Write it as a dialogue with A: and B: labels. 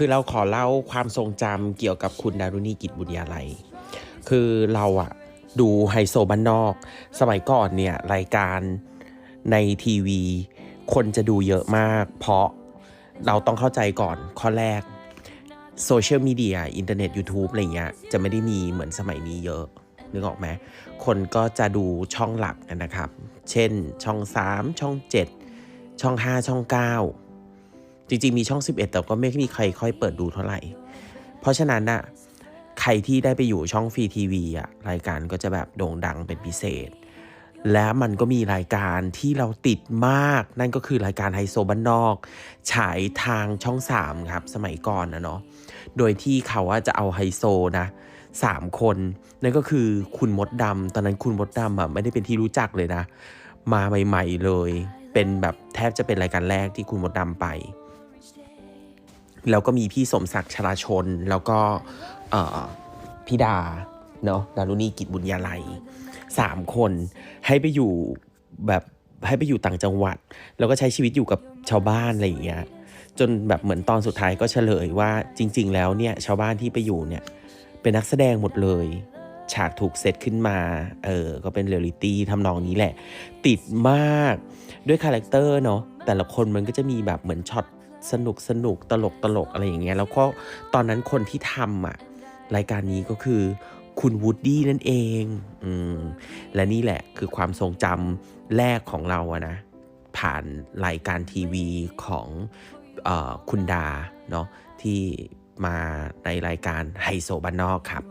A: คือเราขอเล่าความทรงจำเกี่ยวกับคุณดารุณีกิจบุญญาลัย คือเราอะดูไฮโซบ้านนอก สมัยก่อนเนี่ยรายการในทีวี คนจะดูเยอะมาก เพราะเราต้องเข้าใจก่อนข้อแรกโซเชียลมีเดียอินเทอร์เน็ต YouTube อะไรเงี้ยจะไม่ได้มีเหมือนสมัยนี้เยอะ นึกออกไหมคนก็จะดูช่องหลักนนะครับ เช่นช่อง 3 ช่อง 7 ช่อง 5 ช่อง 9 จริงๆมีช่อง 11 แต่ก็ไม่มีใครค่อยเปิดดูเท่าไหร่ เพราะฉะนั้นน่ะใครที่ได้ไปอยู่ช่องฟรีทีวีอะรายการก็จะแบบโด่งดังเป็นพิเศษ และมันก็มีรายการที่เราติดมาก นั่นก็คือรายการไฮโซบ้านนอก ฉายทางช่อง 3 ครับ สมัยก่อนนะเนาะโดยที่เขาว่าจะเอาไฮโซนะสามคน นั่นก็คือคุณมดดำตอนนั้นคุณมดดำอะไม่ได้เป็นที่รู้จักเลยนะ มาใหม่ ๆเลย เป็นแบบแทบจะเป็นรายการแรกที่คุณมดดำไป แล้วก็มีพี่สมศักดิ์ชลาชน แล้วก็พี่ดาเนาะดารุณีกิจบุญญาลัยสามคนให้ไปอยู่แบบให้ไปอยู่ต่างจังหวัด แล้วก็ใช้ชีวิตอยู่กับชาวบ้านอะไรอย่างเงี้ยจนแบบเหมือนตอนสุดท้ายก็เฉลยว่าจริง ๆ แล้วเนี่ยชาวบ้านที่ไปอยู่เนี่ยเป็นนักแสดงหมดเลย ฉากถูกเซตขึ้นมาเออก็เป็นเรียลลิตี้ทำนองนี้แหละ ติดมากด้วยคาแรคเตอร์เนาะแต่ละคนมันก็จะมีแบบเหมือนช็อต สนุกสนุกตลกตลกอะไรอย่างเงี้ยแล้วก็ตอนนั้นคนที่ทำอะรายการนี้ก็คือคุณวูดดี้นั่นเองอืมและนี่แหละคือความทรงจำแรกของเราอะนะ ผ่านรายการทีวีของออคุณดาเนาะที่มาในรายการไฮโซบ้านนอกครับ